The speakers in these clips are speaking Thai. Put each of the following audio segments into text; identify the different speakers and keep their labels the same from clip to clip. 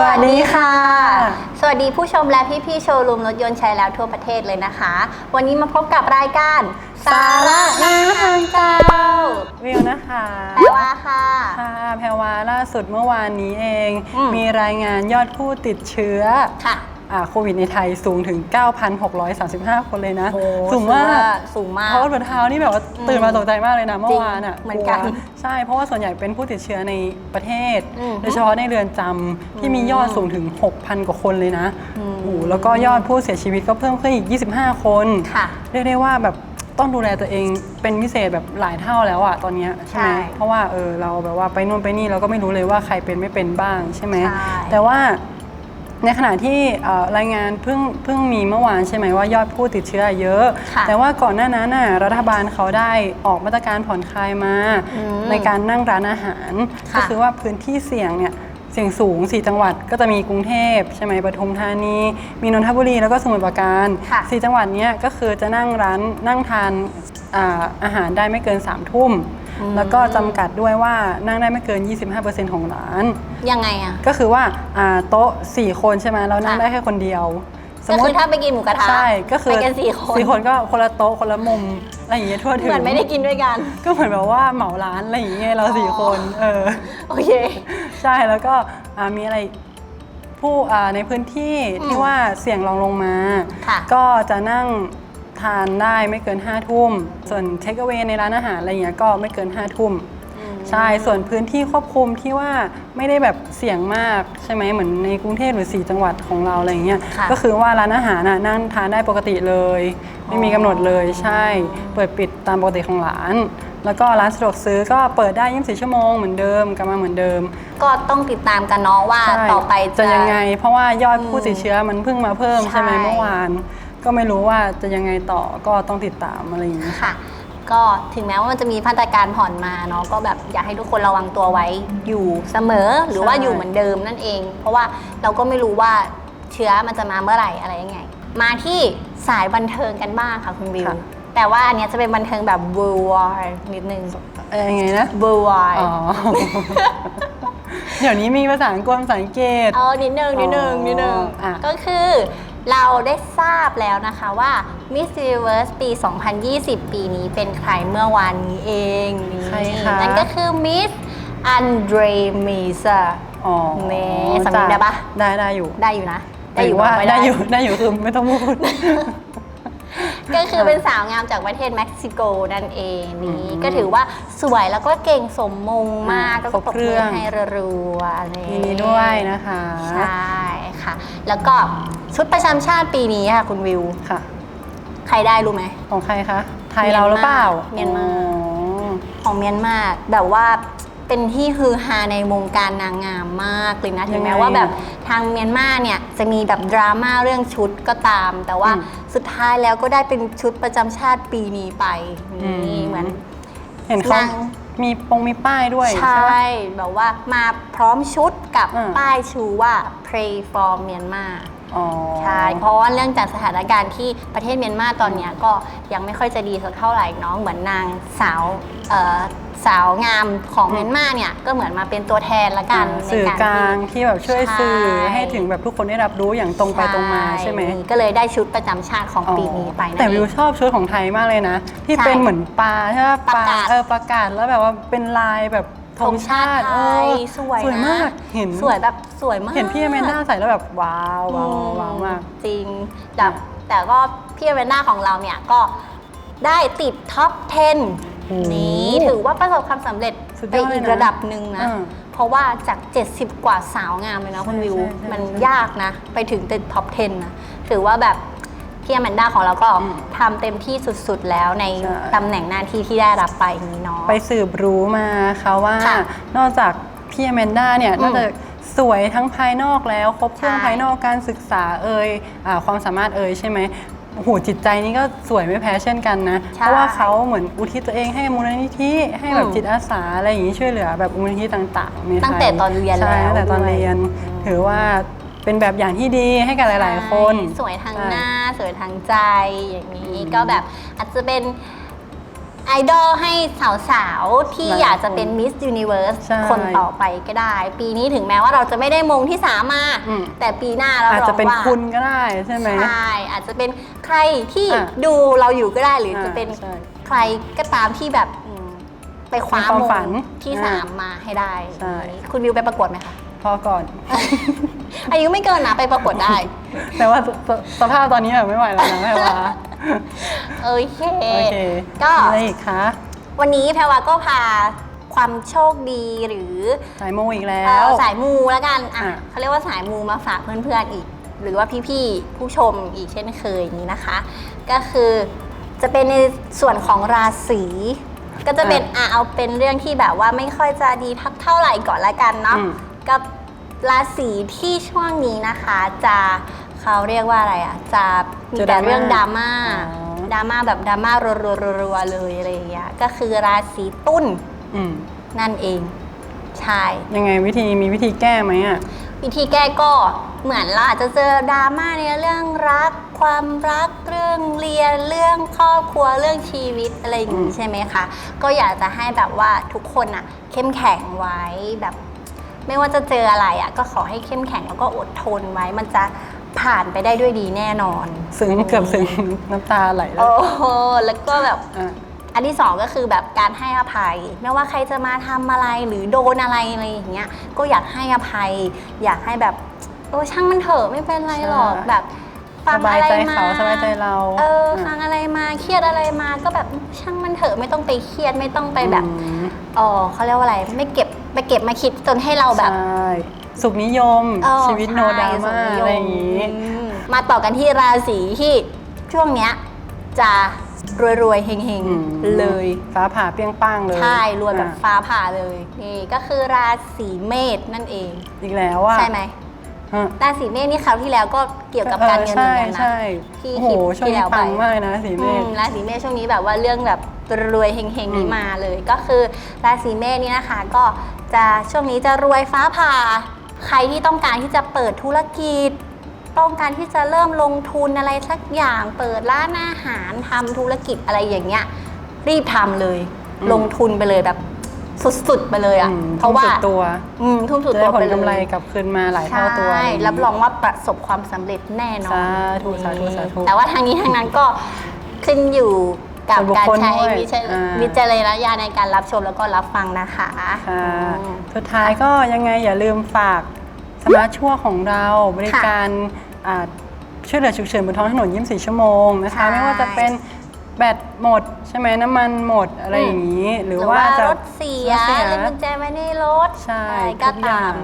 Speaker 1: สวัสดีค่ะ
Speaker 2: สวัสดีผู้ชมและพี่ๆโชว์รูมรถยนต์ใช้แล้วทั่วประเทศเลยนะคะ วันนี้มาพบกับรายการ
Speaker 1: สาระน่าทางเจ้าวิวนะคะ
Speaker 2: แปลว่าค่ะ
Speaker 1: ค่ะแพรวาล่าสุดเมื่อวานนี้เอง
Speaker 2: อืม
Speaker 1: มีรายงานยอดผู้ติดเชื้อ
Speaker 2: ค่ะ
Speaker 1: อ่า โควิดในไทยสูงถึง 9,635 คนเลยนะ
Speaker 2: โอ้
Speaker 1: สูงมาก
Speaker 2: สูงมาก
Speaker 1: เพราะว่าบนเท้านี่แบบว่า
Speaker 2: อืม
Speaker 1: ตื่นมาตกใจมากเลยนะเมื่อวานอะ
Speaker 2: จริงเหมือนกัน
Speaker 1: ลัวใช่เพราะว่าส่วนใหญ่เป็นผู้ติดเชื้อในประเทศ
Speaker 2: อืม
Speaker 1: โดยเฉพาะในเรือนจำที่มียอดสูงถึง 6,000 กว่าคนเลยนะ
Speaker 2: อืม
Speaker 1: โอ้โหแล้วก็ยอดผู้เสียชีวิตก็เพิ่มขึ้นอีก 25 คน
Speaker 2: ค่ะ
Speaker 1: เรียกได้ว่าแบบต้องดูแลตัวเองเป็นพิเศษแบบหลายเท่าแล้วอะตอนเนี้ยใช่ไหม
Speaker 2: ใช่
Speaker 1: เพราะว่าเออเราแบบว่าไปนู่นไปนี่เราก็ไม่รู้เลยว่าใครเป็นไม่เป็นบ้างใช่ไหม
Speaker 2: ใช่
Speaker 1: แต่ว่า ในขณะที่เอ่อรายงานเพิ่งเพิ่งมีเมื่อวานใช่ไหมว่ายอดผู้ติดเชื้อเยอะ
Speaker 2: ค่ะ
Speaker 1: แต่ว่าก่อนหน้านั้นน่ะรัฐบาลเขาได้ออกมาตรการผ่อนคลายมา
Speaker 2: อืม
Speaker 1: ในการนั่งร้านอาหาร
Speaker 2: ค่ะ
Speaker 1: ก็คือว่าพื้นที่เสี่ยงเนี่ยเสี่ยงสูง 4 จังหวัดก็จะมีกรุงเทพใช่ไหมปทุมธานี มีนนทบุรีแล้วก็สมุทรปราการ
Speaker 2: ค่ะ
Speaker 1: สี่จังหวัดเนี้ยก็คือจะนั่งร้านนั่งทานอ่าอาหารได้ไม่เกิน3ามทุ่ม
Speaker 2: อืม
Speaker 1: แล้วก็จำกัดด้วยว่านั่งได้ไม่เกิน 25%ของร้าน
Speaker 2: ยังไงอะ
Speaker 1: ก็คือว่าอ่าโต๊ะ 4 คนใช่ไหมเรานั่ง
Speaker 2: ค่ะ
Speaker 1: ได้แค่คนเดียว
Speaker 2: ก็คือถ้าไปกินหมูกระทะ
Speaker 1: ใช่ก็คือ
Speaker 2: ไปกันสี่คน
Speaker 1: สี่คนก็คนละโต๊ะคนละมุมอะไรอย่างเงี้ยทั่วถึง
Speaker 2: เหมือนไม่ได้กินด้วยกัน
Speaker 1: ก็เหมือนแบบว่าเหมาร้านอะไรอย่างเงี้ยเราสี่คนเออ
Speaker 2: โอเค
Speaker 1: ใช่แล้วก็อ่ามีอะไรผู้อ่าในพื้นที่
Speaker 2: อืม
Speaker 1: ที่ว่าเสี่ยงรองลงมา
Speaker 2: ค่ะ
Speaker 1: ก็จะนั่ง ทานได้ไม่เกิน5้าทุ่ม ส่วนเทคเ a เวในร้านอาหารอะไรเงี้ยก็ไม่เกิน5้าทุ่มใช่ ส่วนพื้นที่ควบคุมที่ว่าไม่ได้แบบเสี่ยงมากใช่ไหมเหมือนในกรุงเทพหรือ 4 จังหวัดของเราอะไรเงี้ย
Speaker 2: ค่ะ
Speaker 1: ก็คือว่าร้านอาหารน่ะนั่งทานได้ปกติเลย ไม่มีกำหนดเลยใช่ เปิดปิดตามปกติของร้าน แล้วก็ร้านสะดวกซื้อก็เปิดได้24ชั่วโมงเหมือนเดิมกลับมาเหมือนเดิม
Speaker 2: ก็ต้องติดตามกันเนาะว่า
Speaker 1: ใช่
Speaker 2: ต่อไป
Speaker 1: จะยังไง เพราะว่ายอด
Speaker 2: อืม
Speaker 1: ผู้ติดเชื้อมันเพิ่งมาเพิ่มใช่ไหม
Speaker 2: ใช่
Speaker 1: เมื่อวาน ก็ไม่รู้ว่าจะยังไงต่อก็ต้องติดตามอะไรอย่างนี้
Speaker 2: ค่ะ ก็ถึงแม้ว่ามันจะมีมาตรการผ่อนมาเนาะก็แบบอยากให้ทุกคนระวังตัวไว้อยู่เสมอหรือว่า
Speaker 1: ใช่
Speaker 2: อยู่เหมือนเดิมนั่นเอง เพราะว่าเราก็ไม่รู้ว่าเชื้อมันจะมาเมื่อไหร่อะไรยังไง มาที่สายบันเทิงกันบ้างค่ะคุณวิว
Speaker 1: ค่ะ
Speaker 2: แต่ว่าอันเนี้ยจะเป็นบันเทิงแบบ worldwide นิดนึง
Speaker 1: เอ้ยยังไงนะ
Speaker 2: worldwide
Speaker 1: อ๋อ เดี๋ยวนี้มีภาษาอังกฤษภาษาอังกฤษ
Speaker 2: เออนิดนึงนิดนึง
Speaker 1: อ๋อ
Speaker 2: นิดนึง
Speaker 1: อะ
Speaker 2: ก็คือ เราได้ทราบแล้วนะคะว่า Miss Universe ปี 2020 ปีนี้เป็นใครเมื่อวานนี้เองนี่
Speaker 1: ใครคะ
Speaker 2: นั่นก็คือ Miss Andre Misa
Speaker 1: อ๋อ
Speaker 2: เน่สำเนียงได้ปะ
Speaker 1: ได้ได้อยู่
Speaker 2: ได้อยู่นะ
Speaker 1: ได้อยู่ว่า
Speaker 2: ปะม่
Speaker 1: ได้อยู่ได้อยู่คือไม่ต้องพูด
Speaker 2: ก็คือเป็นสาวงามจากประเทศเม็กซิโกนั่นเองนี่
Speaker 1: อืม
Speaker 2: ก็ถือว่าสวยแล้วก็เก่งสมมงมาก
Speaker 1: อ่า
Speaker 2: ก็
Speaker 1: ครบ
Speaker 2: ตบ
Speaker 1: เครื่
Speaker 2: มื
Speaker 1: อ
Speaker 2: องให้รัวๆนี่
Speaker 1: ยินดีด้วยนะคะ
Speaker 2: ใช่ค่ะ แล้วก็ชุดประจำชาติปีนี้ค่ะคุณวิว
Speaker 1: ค่ะ
Speaker 2: ใครได้รู้ไหม
Speaker 1: ของใครคะไทยเราหรือเปล่า
Speaker 2: เมียนมา
Speaker 1: อ๋อ
Speaker 2: ของเมียนมาแบบว่า เป็นที่ฮือฮาในวงการนางงามมากเลยนะถึงแม้ว่าแบบทางเมียนมาเนี่ยจะมีแบบดราม่าเรื่องชุดก็ตาม แต่ว่าสุดท้ายแล้วก็ได้เป็นชุดประจำชาติปีนี้ไปนี่เหมือน
Speaker 1: เห็นเขา
Speaker 2: นาง
Speaker 1: มีปงมีป้ายด้วย
Speaker 2: ใช่
Speaker 1: ไหม
Speaker 2: แบบว่ามาพร้อมชุดกับ
Speaker 1: อืม
Speaker 2: ป้ายชูว่า pray for Myanmar
Speaker 1: อ๋อ
Speaker 2: ใช่ เพราะว่าเรื่องจากสถานการณ์ที่ประเทศเมียนมาตอนเนี้ยก็ยังไม่ค่อยจะดีสักเท่าไหร่เนาะเหมือนนางสาวเอ่อ สาวงามของ
Speaker 1: อืม
Speaker 2: เมียนมาเนี่ยก็เหมือนมาเป็นตัวแทนละกันใน
Speaker 1: สื่อกลาง
Speaker 2: ที่
Speaker 1: ที่แบบช่วยสื่อ
Speaker 2: ใช่
Speaker 1: ให้ถึงแบบทุกคนได้รับรู้อย่างตรงไปตรงมาใช่ไหม
Speaker 2: ก็เลยได้ชุดประจำชาติของปีนี้ไปนั่น
Speaker 1: แต่
Speaker 2: เอ
Speaker 1: วิว
Speaker 2: ง
Speaker 1: ชอบชุดของไทยมากเลยนะ ที่
Speaker 2: ใช่
Speaker 1: เป็นเหมือนปลาใช่ไหม
Speaker 2: ประกาศ
Speaker 1: เออประกาศแล้วแบบว่าเป็นลายแบบธงชาติ
Speaker 2: ธงชาติไทย
Speaker 1: เออ
Speaker 2: สวย
Speaker 1: สวย
Speaker 2: นะ
Speaker 1: มากเห็น
Speaker 2: สวยแบบสวยมาก
Speaker 1: เห็นพี่อแมนด้าใส่แล้วแบบว้าวว้าวว้าวมาก
Speaker 2: จริงแบบแต่ก็พี่อแมนด้าของเราเนี่ยก็ได้ติดท็อป
Speaker 1: โอ้
Speaker 2: 10 นี่ถือว่าประสบความสำเร็จ
Speaker 1: สุด
Speaker 2: ไป
Speaker 1: ยอดเลยนะ
Speaker 2: อีกระดับหนึ่งนะ
Speaker 1: อืม
Speaker 2: เพราะว่าจาก 70 กว่าสาวงามเลยนะคุณ
Speaker 1: ใช่
Speaker 2: วิว
Speaker 1: ใช่ใช่
Speaker 2: มัน
Speaker 1: ใช่
Speaker 2: ยากนะ ไปถึงติดท็อป 10 นะ ถือว่าแบบพี่อแมนด้าของเราก็
Speaker 1: อืม
Speaker 2: ทำเต็มที่สุดๆแล้วใน
Speaker 1: ใช่
Speaker 2: ตำแหน่งหน้าที่ที่ได้รับไปอย่างนี้เนาะ
Speaker 1: ไปสืบรู้มาค่ะว่า
Speaker 2: ค่ะ
Speaker 1: นอกจากพี่อแมนด้าเนี่ย
Speaker 2: อืม
Speaker 1: นอกจากสวยทั้งภายนอกแล้ว ครบเครื่อง
Speaker 2: ใช่
Speaker 1: ภายนอกการศึกษาเอ่ยอาความสามารถเอ่ยใช่ไหม โอ้โหจิตใจนี่ก็สวยไม่แพ้เช่นกันนะ
Speaker 2: ใช่
Speaker 1: เพราะว่าเขาเหมือนอุทิศตัวเองให้มูลนิธิให้แบบ
Speaker 2: อืม
Speaker 1: จิตอาสาอะไรอย่างนี้ช่วยเหลือแบบมูลนิธิต่างๆในไทย
Speaker 2: ตั้งแต่ตอนเรียน
Speaker 1: ใช่
Speaker 2: แล้ว
Speaker 1: ตั้งแต่ตอน
Speaker 2: ด้วย
Speaker 1: เรียน ถือว่าเป็นแบบอย่างที่ดีให้กับหลาย ๆ คน
Speaker 2: ใช่สวยทาง
Speaker 1: ใช่
Speaker 2: หน้า สวยทางใจอย่างนี้ก็แบบอาจจะเป็น ไอดอลให้สาวๆ ที่
Speaker 1: หลาย
Speaker 2: อยากจะเป็น Miss Universe
Speaker 1: ใช่
Speaker 2: คนต่อไปก็ได้ ปีนี้ถึงแม้ว่าเราจะไม่ได้มงที่สามมา
Speaker 1: อืม
Speaker 2: แต่ปีหน้าเรา
Speaker 1: อาจ
Speaker 2: รอ
Speaker 1: จะ
Speaker 2: ง
Speaker 1: เป็น
Speaker 2: ว่า
Speaker 1: คุณก็ได้ใช่ไหม
Speaker 2: ใช่อาจจะเป็นใครที่
Speaker 1: อะ
Speaker 2: ดูเราอยู่ก็ได้หรืออาจะเป็น
Speaker 1: ใช่
Speaker 2: ใครก็ตามที่แบบอืมไปคว้า
Speaker 1: มีความ
Speaker 2: มง
Speaker 1: ฝัน
Speaker 2: ที่
Speaker 1: อ่า
Speaker 2: สามมาให้ได้
Speaker 1: ใช่
Speaker 2: คุณวิวไปประกวดไหมคะ
Speaker 1: พอก่อน
Speaker 2: อายุไม่เกินนะไปประกวดได้
Speaker 1: แต่ว่าสสสภาพตอนนี้แบบไม่ไหวแล้วนะแม่ว่า
Speaker 2: โอเค
Speaker 1: โอเค
Speaker 2: ก็
Speaker 1: มีอะไรอีกคะ
Speaker 2: วันนี้แพรวาก็พาความโชคดีหรือ
Speaker 1: สายโมอีกแล้
Speaker 2: เอ่
Speaker 1: ว
Speaker 2: อสายมูแล้วกันอะ
Speaker 1: อะ
Speaker 2: เขาเรียกว่าสายมูมาฝากเพื่อนๆอีก หรือว่าพี่ๆผู้ชมอีกเช่นเคยอย่างนี้นะคะ ก็คือจะเป็นในส่วนของราศีก็จะเป็นอะเอาเป็นเรื่องที่แบบว่าไม่ค่อยจะดีทักเท่าไหร่ก่อนละกันเนาะ
Speaker 1: อืม
Speaker 2: กับราศีที่ช่วงนี้นะคะจะเขาเรียกว่าอะไรอะจะมี
Speaker 1: จะ
Speaker 2: แต่
Speaker 1: ดราม่า
Speaker 2: เรื่องดราม่า
Speaker 1: อ๋อ
Speaker 2: ดราม่าแบบดราม่ารัวๆๆๆเลยอะไรอย่างเงี้ยก็คือราศีตุล
Speaker 1: อืม
Speaker 2: นั่นเองใช่
Speaker 1: ยังไงวิธีมีวิธีแก้ไหมอะ
Speaker 2: วิธีแก้ก็เหมือนเราอาจจะเจอดราม่าในเรื่องรัก ความรักเรื่องเรียนเรื่องครอบครัวเรื่องชีวิตอะไรอย่าง
Speaker 1: อื
Speaker 2: นี้
Speaker 1: ม
Speaker 2: ใช่ไหมคะ ก็อยากจะให้แบบว่าทุกคนอะเข้มแข็งไว้แบบ ไม่ว่าจะเจออะไรอะก็ขอให้เข้มแข็งแล้วก็อดทนไว้ มันจะผ่านไปได้ด้วยดีแน่นอน
Speaker 1: ซึ้งเกือบซึ้งน้ำตาไหลแล้
Speaker 2: โอ้
Speaker 1: ว
Speaker 2: โหแล้วก็แบบ
Speaker 1: อะ
Speaker 2: อันที่สองก็คือแบบการให้อภัย ไม่ว่าใครจะมาทำอะไรหรือโดนอะไรอะไรอย่างเงี้ยก็อยากให้อภัย อยากให้แบบโอ้ช่างมันเถอะไม่เป็นไรหรอก
Speaker 1: ใช่
Speaker 2: แบบฟัง
Speaker 1: สบาย
Speaker 2: อะไร
Speaker 1: ใจ
Speaker 2: มา
Speaker 1: เขาสบายใจเรา
Speaker 2: เอ ยดอะไรมาก็แบบช่างมันเถอะไม่ต้องไปเครียดไม่ต้องไปแบบ
Speaker 1: อืม
Speaker 2: เออเขาเรียกว่าอะไร ไม่เก็บไปเก็บมาคิดจนให้เราแบบ
Speaker 1: ใช่สุขนิยม
Speaker 2: เออ
Speaker 1: ชีวิตโนดราม่า
Speaker 2: ใช่
Speaker 1: อะไรอย่างนี้
Speaker 2: อืมมาต่อกันที่ราศีที่ช่วงเนี้ยจะรวยๆเฮง
Speaker 1: อืม
Speaker 2: ๆเลย
Speaker 1: ฟ้าผ่าเปรี้ยงป้างเลย
Speaker 2: ใช่รวยแบบ
Speaker 1: อะ
Speaker 2: ฟ้าผ่าเลยนี่ก็คือราศีเมษนั่นเอง
Speaker 1: อีกแล้วอะ
Speaker 2: ใช่ไหม
Speaker 1: ฮะ
Speaker 2: ราศีเมษนี่คราวที่แล้วก็เกี่ยวกับการเงินเหมือนกันนะ
Speaker 1: ใช่
Speaker 2: ที่
Speaker 1: ใช่โอ้โห
Speaker 2: คลิป
Speaker 1: ช่วง
Speaker 2: ที่
Speaker 1: นี้
Speaker 2: แล้วไป
Speaker 1: ปังมากเลยนะสีเม
Speaker 2: อื
Speaker 1: ษ
Speaker 2: มราศีเมษช่วงนี้แบบว่าเรื่องแบบรวยๆเฮงๆนี้
Speaker 1: อืม
Speaker 2: มาเลย ก็คือราศีเมษนี่นะคะก็จะช่วงนี้จะรวยฟ้าผ่า ใครที่ต้องการที่จะเปิดธุรกิจ ต้องการที่จะเริ่มลงทุนอะไรสักอย่าง เปิดร้านอาหารทำธุรกิจอะไรอย่างเงี้ย รีบทำเลย
Speaker 1: อืม
Speaker 2: ลงทุนไปเลยแบบ สุดๆไปเลยอะ
Speaker 1: อืม
Speaker 2: เพราะว่า
Speaker 1: ทุ่มสุดตัว
Speaker 2: อืมทุ่มสุด
Speaker 1: จะ
Speaker 2: ตั
Speaker 1: ได้
Speaker 2: ว
Speaker 1: ผ
Speaker 2: ไป
Speaker 1: ล
Speaker 2: เลย
Speaker 1: กำไรกลับคืนมาหลายเท่าตัว
Speaker 2: ใช่รับรองว่าประสบความสำเร็จแน่นอน
Speaker 1: สาธุสาธุสาธุ
Speaker 2: แต่ว่าทางนี้ทางนั้นก็ขึ้นอยู่กับ
Speaker 1: ส่วนบุค
Speaker 2: การ
Speaker 1: คล
Speaker 2: ใช้
Speaker 1: ด้วย
Speaker 2: วิจาร
Speaker 1: อ่า
Speaker 2: วิจารณญาณในการรับชมแล้วก็รับฟังนะคะ
Speaker 1: ค่ะ
Speaker 2: อืม
Speaker 1: สุดท้ายก็ยังไงอย่าลืมฝากสมาร์ทชั่วของเราบริการอ่าช่วยเหลือฉุกเฉินบนท้องถนน 24 ชั่วโมงนะคะ
Speaker 2: ใช่
Speaker 1: ไม่ว่าจะเป็น แบตหมดใช่ไหมน้ำมันหมดอะไรอย่างนี้ห
Speaker 2: ห
Speaker 1: รื
Speaker 2: รืออ
Speaker 1: ว่า
Speaker 2: ว่า
Speaker 1: จะ
Speaker 2: รถเสีย
Speaker 1: รถเสีย
Speaker 2: ลืมกุญแจไว้ในรถ
Speaker 1: ใช่
Speaker 2: อะไรก็
Speaker 1: ทุกอย่า
Speaker 2: ตางม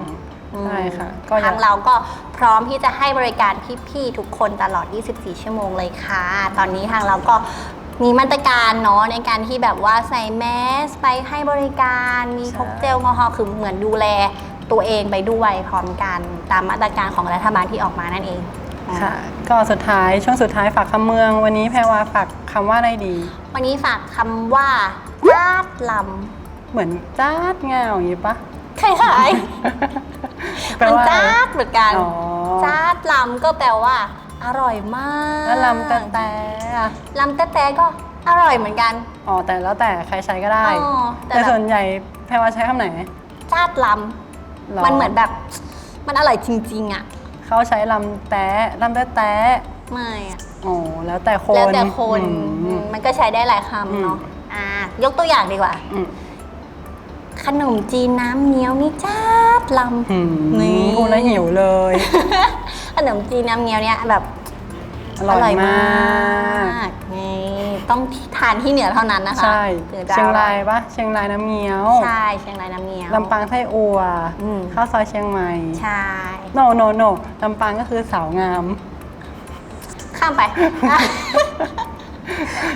Speaker 1: ใช่ค่ะ
Speaker 2: อืม
Speaker 1: ก็อย่า
Speaker 2: ทางเราก็พร้อมที่จะให้บริการพี่ๆทุกคนตลอด 24 ชั่วโมงเลยค่ะ ตอนนี้ทางเราก็มีมาตรการเนาะในการที่แบบว่าใส่แมสไปให้บริการมีพกเจลแอลกอฮอล์คือเหมือนดูแลตัวเองไปด้วยพร้อมกันตามมาตรการของรัฐบาลที่ออกมานั่นเอง
Speaker 1: ค่ะ ก็สุดท้ายช่วงสุดท้ายฝากคำเมือง วันนี้แพรวาฝากคำว่าอะไรดี
Speaker 2: วันนี้ฝากคำว่าลาดล
Speaker 1: เหมือนจ้าดเงาอย่างนี้ปะำ
Speaker 2: คล้ายๆ
Speaker 1: แปล
Speaker 2: มัน
Speaker 1: ว่าอะไร
Speaker 2: จ้าดเหมือนกัน
Speaker 1: อ๋อ
Speaker 2: จ้าดลำก็แปลว่า อร่อยมาก
Speaker 1: แล้วลำแต่แต่อะ
Speaker 2: ลำแต่แต่ก็อร่อยเหมือนกัน
Speaker 1: อ๋อแต่แล้วแต่ใครใช้ก็ได้
Speaker 2: อ๋อแต่
Speaker 1: แต่
Speaker 2: แบบ
Speaker 1: ส่วนใหญ่แพรวาใช้คำไหน
Speaker 2: จ้าดล
Speaker 1: รำ
Speaker 2: มันเหมือนแบบมันอร่อยจริง ๆ อะ
Speaker 1: เขาใช้ลำแตะลำแตะแตะ
Speaker 2: ไม่อะ
Speaker 1: อ๋อแล้วแต่คน
Speaker 2: แล้วแต่คน
Speaker 1: อืม
Speaker 2: อืมมันก็ใช้ได้หลาย
Speaker 1: อืม
Speaker 2: คำเนาะอะยกตัวอย่างดีกว่า
Speaker 1: อืม
Speaker 2: ขนมจีนน้ำเงี้ยวนี่จ้าดลำ
Speaker 1: อืม
Speaker 2: นี่
Speaker 1: พูดแล้วหิวเลย
Speaker 2: ขนมจีนน้ำเงี้ยวเนี่ยแบบ
Speaker 1: อร่อยมาก
Speaker 2: นี่ ต้องทานที่เหนือเท่านั้นนะคะ
Speaker 1: ใช่
Speaker 2: ถึจะ
Speaker 1: เชียง
Speaker 2: อ
Speaker 1: รา
Speaker 2: อย
Speaker 1: ปะเชียงรายน้ำเงี้ยว
Speaker 2: ใช่เชียงรายน้ำเงี้ยว
Speaker 1: ลำปางไส้อัว
Speaker 2: อืม
Speaker 1: ข้าวซอยเชียงใหม่
Speaker 2: ใช่
Speaker 1: โนโนโนลำปางก็คือสาวงาม
Speaker 2: ข้ามไป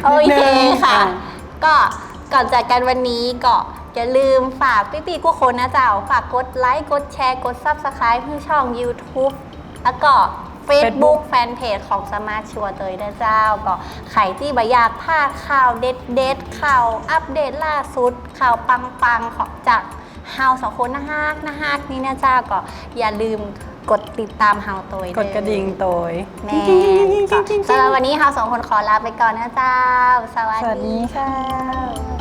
Speaker 2: โอเคค่ะ
Speaker 1: อะ
Speaker 2: ก็ก่อนจากกันวันนี้ก็อย่าลืมฝากพี่ปีกุคนนะเจ้า ฝากกดไลค์ กดแชร์ กด Subscribe ที่ช่อง YouTube แล้วก็ Facebook แฟนเพจของสมาร์ทชัวร์เตยนะเจ้า ก็ใครที่บอยากพลาดข่าวเด็ดเด็ดๆข่าวอัปเดตล่าสุด ข่าวปังๆของจากเฮาสองคนนะฮักนะฮักนี่นะเจ้าก็อย่าลืมกดติดตามเฮาตัว
Speaker 1: กดกระดิ่งโตย
Speaker 2: แม่ก็สำหรับวันนี้เฮาสองคนขอลาไปก่อนนะเจ้า สวัส
Speaker 1: สวัสดี
Speaker 2: ดี
Speaker 1: ค่ะ
Speaker 2: ค่ะ